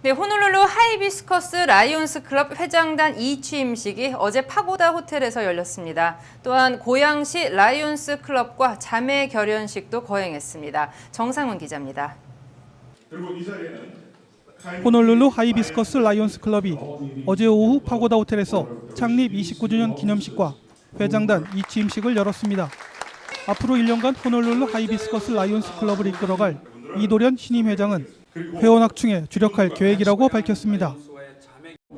네, 호놀룰루 하이비스커스 라이온스 클럽 회장단 이취임식이 어제 파고다 호텔에서 열렸습니다. 또한 고양시 라이온스 클럽과 자매 결연식도 거행했습니다. 정상훈 기자입니다. 호놀룰루 하이비스커스 라이온스 클럽이 어제 오후 파고다 호텔에서 창립 29주년 기념식과 회장단 이취임식을 열었습니다. 앞으로 1년간 호놀룰루 하이비스커스 라이온스 클럽을 이끌어갈 이도련 신임 회장은 회원학충에 주력할 계획이라고 밝혔습니다.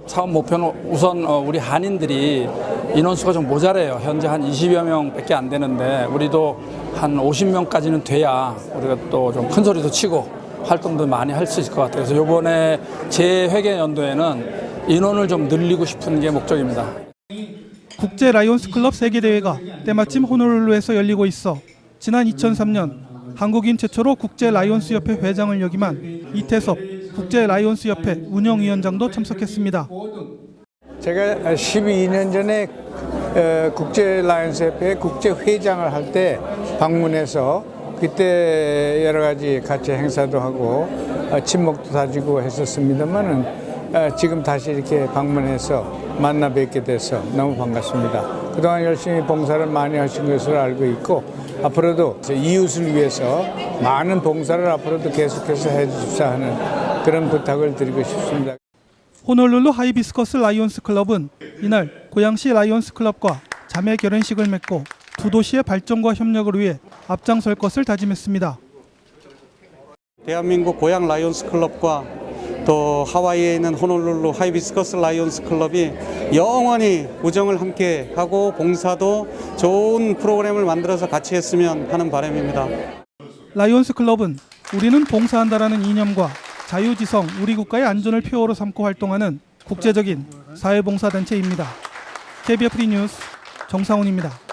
사업 목표는 우선 어, 우리 한인들이 인원수가 좀 모자라요. 현재 한 20여 명밖에 안 되는데 우리도 한 50명까지는 돼야 우리가 또 좀 큰 소리도 치고 활동도 많이 할 수 있을 것 같아요. 그래서 이번에 재회계 연도에는 인원을 좀 늘리고 싶은 게 목적입니다. 국제 라이온스 클럽 세계 대회가 때마침 호놀룰루에서 열리고 있어 지난 2003년 한국인 최초로 국제 라이온스 협회 회장을 역임한 이태섭 국제 라이온스 협회 운영위원장도 참석했습니다. 제가 12년 전에 어, 국제 라이언스 협회 국제 회장을 할 때 방문해서 그때 여러 가지 같이 행사도 하고 어, 친목도 다지고 했었습니다만은 어, 지금 다시 이렇게 방문해서 만나 뵙게 돼서 너무 반갑습니다. 그동안 열심히 봉사를 많이 하신 것으로 알고 있고 앞으로도 이웃을 위해서 많은 봉사를 앞으로도 계속해서 해주십사 하는 그런 부탁을 드리고 싶습니다. 호놀룰루 하이비스커스 라이온스 클럽은 이날 고양시 라이온스 클럽과 자매 결연식을 맺고 두 도시의 발전과 협력을 위해 앞장설 것을 다짐했습니다. 대한민국 고향 라이온스 클럽과 또 하와이에 있는 호놀룰루 하이비스커스 라이온스 클럽이 영원히 우정을 함께 하고 봉사도 좋은 프로그램을 만들어서 같이 했으면 하는 바람입니다. 라이온스 클럽은 우리는 봉사한다라는 이념과 자유지성 우리 국가의 안전을 표어로 삼고 활동하는 국제적인 사회봉사단체입니다. KBF 뉴스 정상훈입니다.